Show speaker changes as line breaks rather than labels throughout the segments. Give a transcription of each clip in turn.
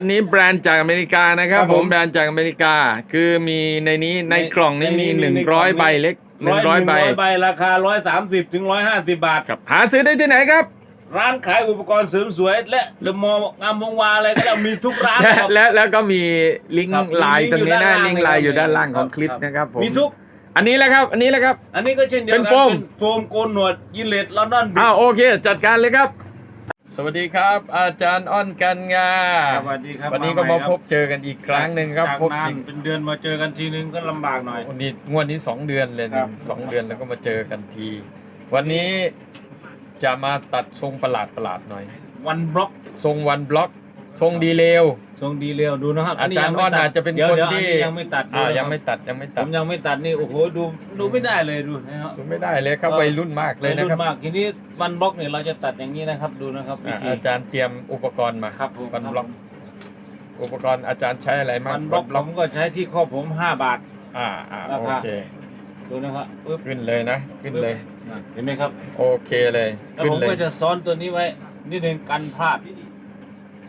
อันนี้แบรนด์จากอเมริกานะครับ
ครับ
ผ
ผมม
แบรนด์จากอเมริกา คือมีในนี้ใน
ใน
กล่องนี้
ในนี้
มี
ใน
หนึ่ง
ในกล่
ร้
อ
องย
นี้
ใบเล็กหนึ่งร้อยใบ
ใบราคาร้อยสามสิบถึงร้อยห้าสิบบาท
ครับหาซื้อได้ที่ไหนครับ
ร้านขายอุปกรณ์เสริมสวย และเดอะมอลล์งามวงวานอะไรก็ได้มีทุกร้าน
และ
ครับ
และแล้วก็มีลิง
ครับ
ก์ไลน์ตรงนี้นะ
ลิ
ลิง
งก์
ก์ไลน์
อ
อยู่ยู่
ด้า
ด้านน
ล่า
ล่างง
ค
ข
รับ
องคลิปนะครับผม
มีทุก
อันนี้แหละครับ อันนี้แหละครับ
อันนี้ก็เช่นเดียวกั
เป็นโฟม
โฟมโกนหนวดยิเลตลอนดอน
อ้าวโอเค จัดการเลยครับ สวัสดีครับ อาจารย์อ้อนกันงา
สวัสดีครับ
วันนี้ก็มาพบเจอกันอีกครั้งหนึ่งครับ
จาก
พบ
นาน
อีก
เป็นเดือนมาเจอกันทีนึงก็ลำบากหน่อย
วันนี้งวดนี้สองเดือนเลย
ครั
นะ
บ
สองเดือนแล้วก็มาเจอกันที วันนี้จะมาตัดทรงประหลาดประหลาดๆหน่อย
วันบล็อก
ทรงวันบล็อก ทรงดีเลว
ทรงดีเร็วดูนะครับ
อาจารย์
งไม่
อ้อน
ตัด
อาจจะเป็น
ดี๋ยว
คน
ดี๋ยว
ที่
อัยังไม่ตัด
อ่า
ดูนะครับ
ยังไม่ตัดยังไม่
ผ
ตัด
มยังไม่ตัดนี่โอ้โหดูดูไม่ได้เลยดูนะครับ
ดูไม่ได้เลยครับ
เออ
วัยรุ่นมากเลยนะ
รุ่
ครับ
มากทีนี้วันบล็อกเนี่ยเราจะตัดอย่างนี้นะครับดูนะครับวิ
อ่า
ธี
อาจารย์เตรียมอุปกรณ์มา
ครับผม
วันบล็อก อุปกรณ์อาจารย์ใช้อะไรบ้าง
วันบล็อกผมก็ใช้ที่ข้อผม5บาท
อ่าอ่า
รา
โอ
คา
เค
ดูนะครับปึ๊บ
ขึ้นเลยนะขึ้นเลย
นะเห็นไหมครับ
โอเคเลย
แล้ว
ขึ้น
ผม
เลย
ก็จะซ้อนตัวนี้ไว้นิดนึงกันพลาด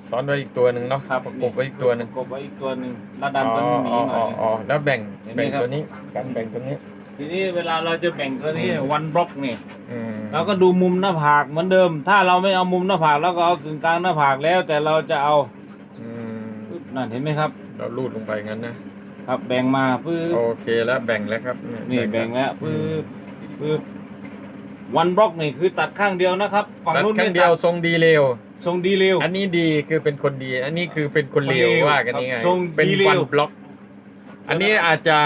ซ้อนไว้อีกตัวหนึ่งเนาะ
ครับ
ประกบไว้อีกตัวหนึ่ง
ประกบไว้อีกตัวหนึ่งแล้วดั
อ๋
น
อ
ตัวนี้หนี
อ๋อ
หน่
อ๋
อ
อย อ๋อแล้วแบ่ง
เห็นไหม
แบ่ง
ครับ
ตัวนี้กันแบ่งตัวนี้
ทีนี้เวลาเราจะแบ่งตัวนี้
อืม
วันบล็อกนี่
อืม
เราก็ดูมุมหน้าผากเหมือนเดิม ถ้าเราไม่เอามุมหน้าผากเราก็เอากึ่งกลางหน้าผากแล้ว แต่เราจะเอา
อืม
ปึ๊บนั่นเห็นไหมครับ
เราลูดลงไปงั้นนะ ครับ
แบ่งมาปึ๊บ
โอเคแล้วแบ่งแล้วครับ
นี่แบ่งแล้วปึ๊บปึ๊บวันบล็อกนี่คือตัดข้างเดียวนะครับ ฝั่ง
ตัด
นู้น
ครั้
ไม่
งเดียว
ตัด
ทรงดีเร็ว
ทรงดีเร็ว
อันนี้ดีคือเป็นคนดี อันนี้คือเป็นคนเลว
คนเลว
ว่ากันยังไง
ครับทรง
เป็น
ดีเลว
วันบล็อก อันนี้อาจจะ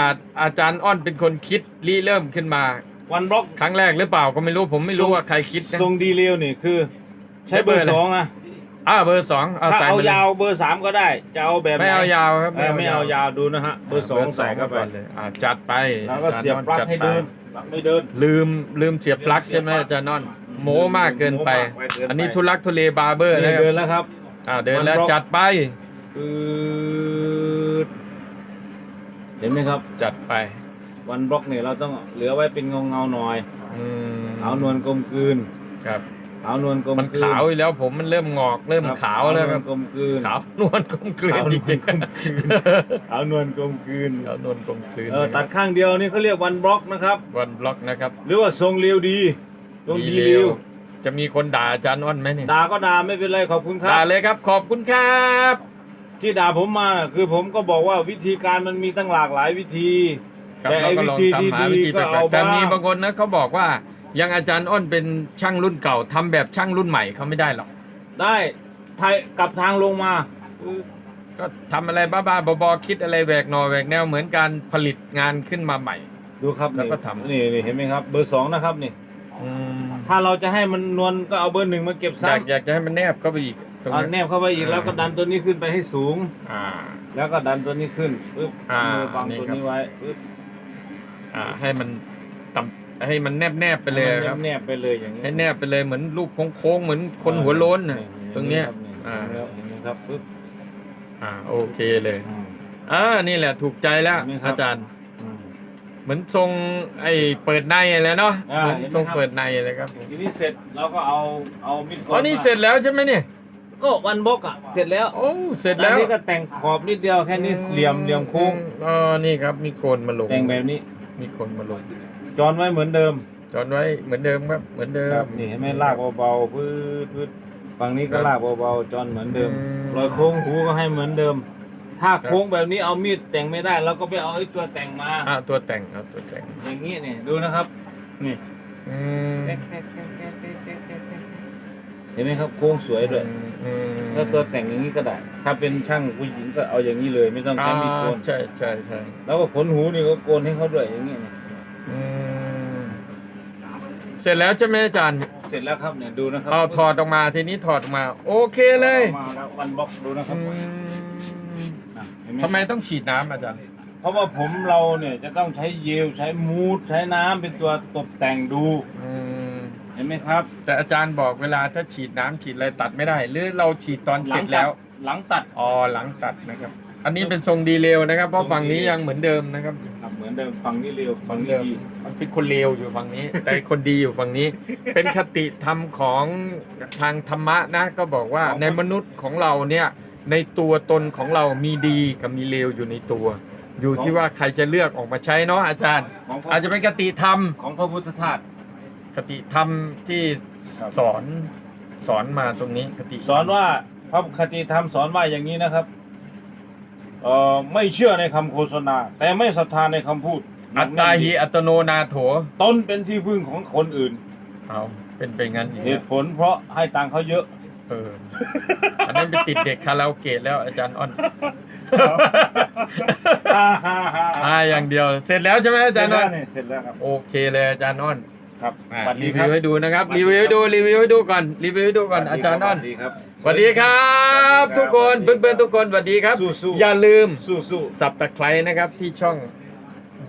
อาจารย์อ้อนเป็นคนคิดริเริ่มขึ้นมา
วันบล็อก
ครั้งแรกหรือเปล่าก็ไม่รู้ผมไม่รู้
ทรง
ว่าใครคิดนะ
ทรงดีเร็วนี่คือ ใช้
ใช้
เบ
เบ
อ
อร์
ร์
อะไร
สองนะ
อ่าเบอร์สองเอา
ถ้า
ใส่
เอา
มาเลย
ยาวเบอร์สามก็ได้ จะเอาแบบ
ไม่
หน
เอายาวครับ
เออไม่เอายาวดูนะฮะเบอร์สองใส่เข้าไป
ก่อนเลยอ่าจัดไป
แล้วก็เสียบปลั๊ก
จัด
ให้
ไป
เดินปลั๊กไม่เดิน
ลืมลืมเสียบปลั๊กใช่ไหมอาจารย์อ้อน โม้มากเกินไป
โม้มากเกินไป
อันนี้ทุลักทุเลบาร์เบอร์
นี่
นะค
เดิ
รับ
นแล้วครับ
อ่าเดินแล้ว
มันบล็อก
จัดไป
ปืดเห็นไหมครับ
จัดไป
วันบล็อกเนี่ยเราต้องเหลือไว้เป็นเงาเงาๆหน่อย
อืม
ขาวนวลกลมกลืน
ครับ
ขาวนวลกลม
มัน
กลืน
ขาวอยู่แล้วผมมันเริ่มงอกเริ่ม
ครับ
ขาวแล้วครับ
ขนวลกลมกลืน
ขาวนวลกลมกลืน
ขาวนวล
จริง
กลมกลืนขาวนวลกลมกลืน
ๆขาวนวลกลมกลืน
เออตัดข้างเดียวนี่เขาเรียกวันบล็อกนะครับ
วันบล็อกนะครับ
หรือว่าทรงเรียวดี ทรงดี
เร็
เรียว
จะมีคนด่าอาจารย์อ้อนไหมเนี่ย
ด่าก็ด่าไม่เป็นไรขอบคุณครั
ด่า
บ
เลยครับ ขอบคุณครับ
ที่ด่าผมมาน่ะคือผมก็บอกว่าวิธีการมันมีตั้งหลากหลายวิธี
ครับ
แต่
เรา
ไอ้
ก็
วิ
ลอง
ธี
ทำหา
ดี
วิธี
ๆ
แป
ก็
ล
เอา
กๆแต่
บ้าง
มีบางคนนะเขาบอกว่ายังอาจารย์อ้นเป็นช่างรุ่นเก่าทำแบบช่างรุ่นใหม่เขาไม่ได้หรอก
ได้ไทยกลับทางลงมา
ก็ทำอะไรบ้าๆบอๆคิดอะไรแหวกหนอแหวกแนวเหมือนการผลิตงานขึ้นมาใหม่
ดูครับ
แล้วก็ทำ
นี่นี่เห็นไหมครับ เบอร์สองนะครับนี่
อืม
ถ้าเราจะให้มันนวลก็เอาเบอร์หนึ่งมาเก็บ
อยาก
ซ้ำ
อยากจะให้มันแนบเข้าไปอีกตรง
เอา
นี้
แนบเข้าไปอีก
อ่า
แล้วก็ดันตัวนี้ขึ้นไปให้สูง
อ่า
แล้วก็ดันตัวนี้ขึ้นปึ๊บ
อ่า
มือบัง
นี่
ตัว
ครับ
นี้ไว้ปึ๊บ
อ่า ให้มันต่ำให้มันแนบแนบๆไปเลยครับ
แนบไปเลยอย่างนี้
ให้แนบไปเลยเหมือนลูกโค้งๆเหมือนคนหัวโล้นน่ะตรงเนี้ย
อ่า
อ่า
เห็นไหมครับปึ๊บ
อ่าโอเคเลย
อืม
อ่านี่แหละถูกใจแล้ว
เห็นไหมครับ
อาจารย์
อืม
เหมือนทรงไอ้เปิดในอะไรเนาะ
อ่า
เหมือน
เห็นไหม
ทรง
ครับ
เปิดในเลยครับ
ทีนี้เสร็จเราก็เอาเอามิดโก
อ๋อนี่เสร็จแล้วใช่ไหมเนี่ย
ก็วันบล็อกอะ เสร็จแล้ว
โอ้เสร็จแล้ว
อันนี้ก็แต่งขอบนิดเดียวแค่นี้เหลี่ยมเหลี่ยมโค้ง
อ๋อนี่ครับมีโคนมาลง
แต่งแบบนี้
มีโคนมาลง
จอนไว้เหมือนเดิม
จอนไว้เหมือนเดิมครับเหมือนเดิ
ครั
ม
บนี่เห็นไหมลากเบาๆพืดพืดฝั่งนี้ก็
ครับ
ลากเบาๆจอนเหมือนเดิม
อืม
รอยโค้งหูก็ให้เหมือนเดิม ถ้า
ครับ
โค้งแบบนี้เอามีดแต่งไม่ได้เราก็ไปเอาไอ้ตัวแต่งมา
อ่าตัวแต่งครับตัวแต่ง
อย่างนี้เนี่ยดูนะครับนี่
อืม
เห็นไหมครับโค้งสวยด้วย
อืม
แล้วตัวแต่งอย่างนี้ก็ได้ ถ้าเป็นช่างผู้หญิงก็เอาอย่างนี้เลย ไม่ต้อง
อ่า
ใช้มีดโกน
ใช่ใช่ใช่
แล้วก็ขนหูนี่ก็โกนให้เขาด้วยอย่างนี้เนี่ย
อืมเสร็จแล้วใช่ไหมอาจารย์
เสร็จแล้วครับเนี่ยดูนะครั
เอาถอดออกมาทีนี้ถอดออกมา โอเคเลย
อามาแล้ววันบล็อกดูนะครับ
อืม
อะเห็นไหม
ทำไมต้องฉีดน้ำอาจารย์
เพราะว่าผมเราเนี่ยจะต้องใช้เยลใช้มูดใช้น้ำเป็นตัวตกแต่งดู
อืม
เห็นไหมครับ
แต่อาจารย์บอกเวลาถ้าฉีดน้ำฉีดอะไรตัดไม่ได้ หรือเราฉีดตอน
ห
เส
ลั
ร็จ
ตั
แล้
ด
ว
หลังตัด
อ๋อหลังตัดนะครับ อันนี้เป็นทรงดีเลวนะครับ เพราะฝั่งนี้ยังเหมือนเดิมนะครับ
ครับเหมือนเดิมฝั่งนี้เร็ว
ฝั่
ฝั่
ง
งนี้
เดิม
ดี
มันเป็นคนเลวอยู่ฝั่งนี้ แต่คนดีอยู่ฝั่งนี้ เป็นคติธรรมของทางธรรมะนะก็บอกว่าในมนุษย์ของเราเนี่ย ในตัวตนของเรามีดีกับมีเลวอยู่ในตัว อยู่ที่ว่าใครจะเลือกออกมาใช้เนาะอาจารย์
ของพระ
อาจจะเป็นกติธรรม
ของพระพุทธทาส
คติธรรมที่
ครับ
สอนสอนมาตรงนี้คติธรรม
สอนว่าพระคติธรรมสอนว่าอย่างนี้นะครับเอ่อไม่เชื่อในคำโฆษณา แต่ไม่ศรัทธาในคำพูด
อัตตาหิอัตโนนาโถ
ตนเป็นที่พึ่งของคนอื่น
เอาเป็นไปงั้นอีก
เห
แล้ว
ตุผลเพราะให้ตังค์เขาเยอะ
เออ อันนั้นไปติดเด็กคาราโอเกะแล้วอาจารย์อ้อน
ฮ่าฮ่าฮ่า
อ่าอย่างเดียว เสร็จแล้วใช่ไหมอา
เส
จา
ร็
ร
จ
ย์
แล้
อ้อ
วนเนี่ยเสร็จแล้วครับ
โอเคเลยอาจารย์อ้อน
ครับ
อะ
สวัสดี
รี
ครั
วิ
บ
วให้ดูนะครับ
สวัสดี
รีวิวให้ดู
ครับ
รีวิวให้ดูก่อน รีวิวให้ดูก่อน อาจารย์อ้อน
สวัสดีครับ
สวัสดีครับ ทุกคน เพื่อนๆทุกคน สวัสดีครับ
สู้ๆ
อย่าลืม
สู้สู้
สับตะไคร้นะครับที่ช่อง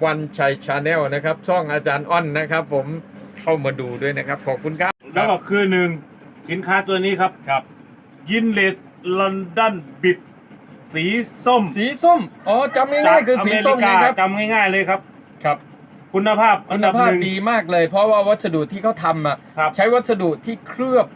วันชัยชาแนลนะครับ ช่องอาจารย์อ้อนนะครับ ผมเข้ามาดูด้วยนะครับ ขอบคุณครับ
แล้วก็คือหนึ่ง สินค้าตัวนี้ครับ
ครับ
ยินเลสลอนดอนบิดสีส้ม
สีส้ม อ๋อจำง่ายๆคือสีส้ม
จากอเมริ
นะ
กา
ครับ
จำง่ายๆเลยครับ
ครับ
คุณภาพอั
คุ
น
ณ
ดับ
ภา
ห
พ
นึ่ง
ดีมากเลย เพราะว่าวัสดุที่เขาทำอะ
ครับ
ใช้วัสดุที่เคลือบ